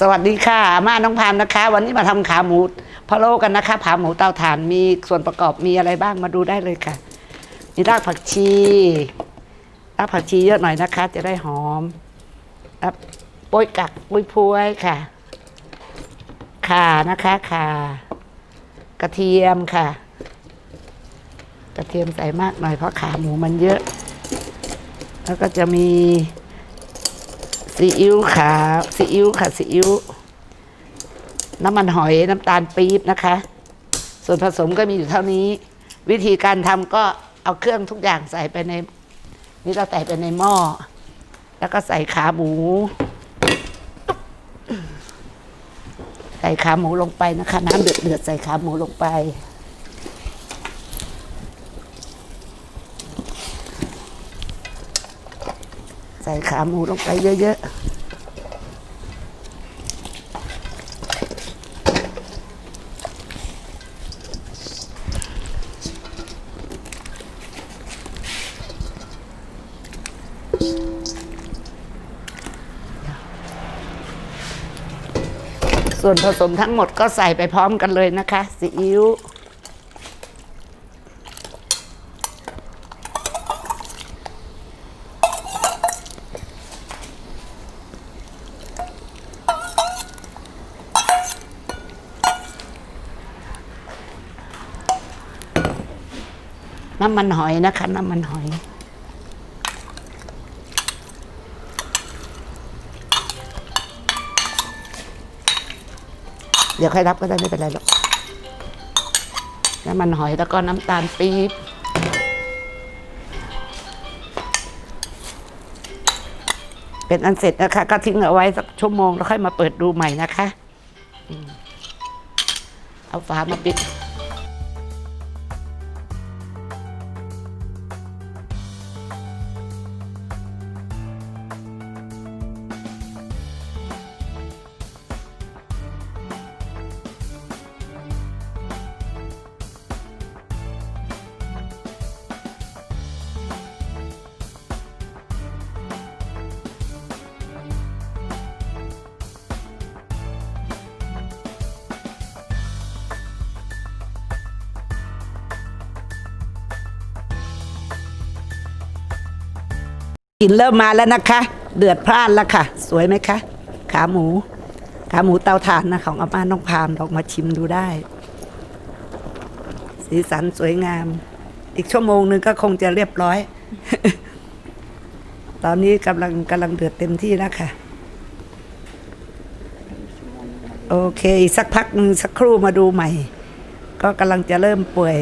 สวัสดีค่ะม่าน้องพามนะคะ วันนี้มาทำขาหมูพะโล้กันนะคะขาหมูเตาถ่านมีส่วนประกอบมีอะไรบ้างมาดูได้เลยค่ะ มีรากผักชีรากผักชีเยอะหน่อยนะคะ จะได้หอมแล้วโป้ยกักโป้ยพวยค่ะข่านะคะข่ากระเทียมค่ะ กระเทียมใส่มากหน่อยเพราะขาหมูมันเยอะ แล้วก็จะมี ซีอิ๊วขาวซีอิ๊วค่ะซีอิ๊วน้ำมันหอยน้ำตาลปี๊บนะคะ ส่วนผสมก็มีอยู่เท่านี้ วิธีการทำก็เอาเครื่องทุกอย่างใส่ไปใน นี่เราใส่ไปในหม้อ แล้วก็ใส่ขาหมู ใส่ขาหมูลงไปนะคะ น้ำเดือดเดือดๆใส่ขาหมูลงไป ใส่ขาหมูลงไปเยอะๆส่วนผสมทั้งหมดก็ใส่ไปพร้อมกันเลยนะคะซีอิ๊ว น้ำมันหอยนะคะ น้ำมันหอยเดี๋ยวค่อยรับก็ได้ไม่เป็นไรหรอกน้ำมันหอยแล้วก็น้ำตาลปี๊บ เป็นอันเสร็จนะคะ ก็ทิ้งเอาไว้สักชั่วโมงแล้วค่อยมาเปิดดูใหม่นะคะ เอาฝามาปิด กลิ่นเริ่มมาแล้วนะคะ เดือดพล่านแล้วค่ะ สวยไหมคะ ขาหมู ขาหมูเตาถ่านนะของอาม่าน้องพามลองมาชิมดูได้ สีสันสวยงาม อีกชั่วโมงหนึ่งก็คงจะเรียบร้อย ตอนนี้กำลังกำลังเดือดเต็มที่แล้วค่ะ โอเค สักพักนึงสักครู่มาดูใหม่ ก็กำลังจะเริ่มเปื่อย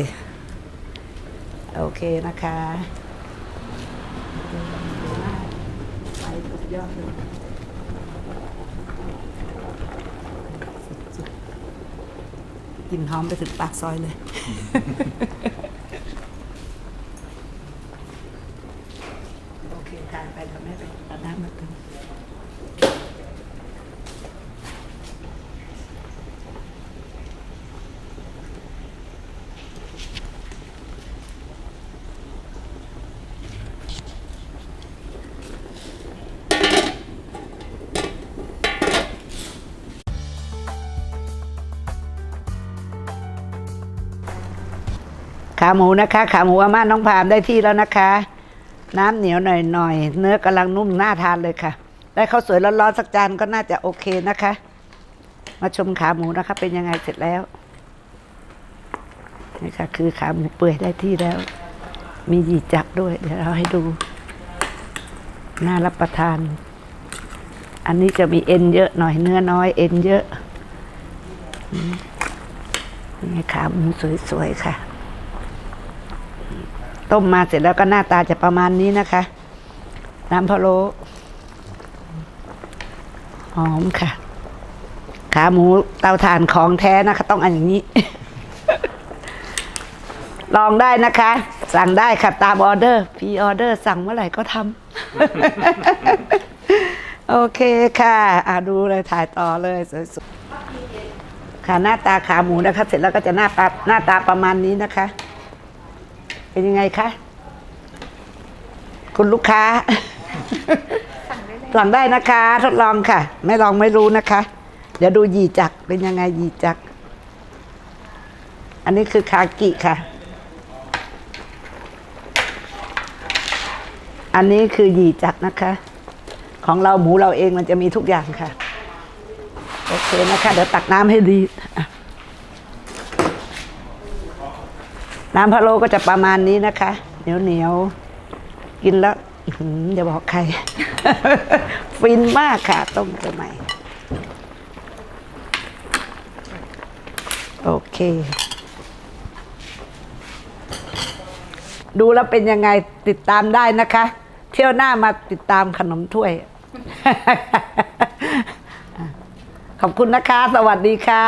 โอเคนะคะ ไปสุด ยากเลยกลินหอมไปถึงปากซอยเลย ขาหมูนะคะ ขาหมูอาม่าน้องพามได้ที่แล้วนะคะ น้ำเหนียวหน่อยๆเนื้อกำลังนุ่มน่าทานเลยค่ะ ได้ข้าวสวยร้อนๆสักจานก็น่าจะโอเคนะคะ มาชมขาหมูนะคะ เป็นยังไงเสร็จแล้วนี่ค่ะคือขาหมูเปื่อยได้ที่แล้ว มีหยีจับด้วย เดี๋ยวเราให้ดู น่ารับประทาน อันนี้จะมีเอ็นเยอะหน่อยเนื้อน้อยเอ็นเยอะนี่ขาหมูสวยๆค่ะ ต้มมาเสร็จแล้วก็หน้าตาจะประมาณนี้นะคะ น้ำพะโล้หอมค่ะ ขาหมูเตาถ่านของแท้นะคะ ต้องอันอย่างนี้ ลองได้นะคะ สั่งได้ค่ะตามออเดอร์พีออเดอร์สั่งเมื่อไหร่ก็ทำโอเคค่ะอะดูเลยถ่ายต่อเลยสวยๆค่ะหน้าตาขาหมูนะคะ เสร็จแล้วก็จะหน้าตาหน้าตาประมาณนี้นะคะ เป็นยังไงคะ คุณลูกค้า สั่งได้นะคะ ทดลองค่ะ ไม่ลองไม่รู้นะคะ เดี๋ยวดูหยีจักเป็นยังไงหยีจัก อันนี้คือคากิค่ะ อันนี้คือหยีจักนะคะ ของเราหมูเราเองมันจะมีทุกอย่างค่ะ โอเคนะคะ เดี๋ยวตักน้ำให้ดีอะ น้ำพะโล้ก็จะประมาณนี้นะคะ เหนียวเหนียวๆกินแล้วอื้อหืออย่าบอกใคร ฟินมากค่ะ ต้มตัวใหม่โอเค ดูแล้วเป็นยังไงติดตามได้นะคะ เที่ยวหน้ามาติดตามขนมถ้วย ขอบคุณนะคะ สวัสดีค่ะ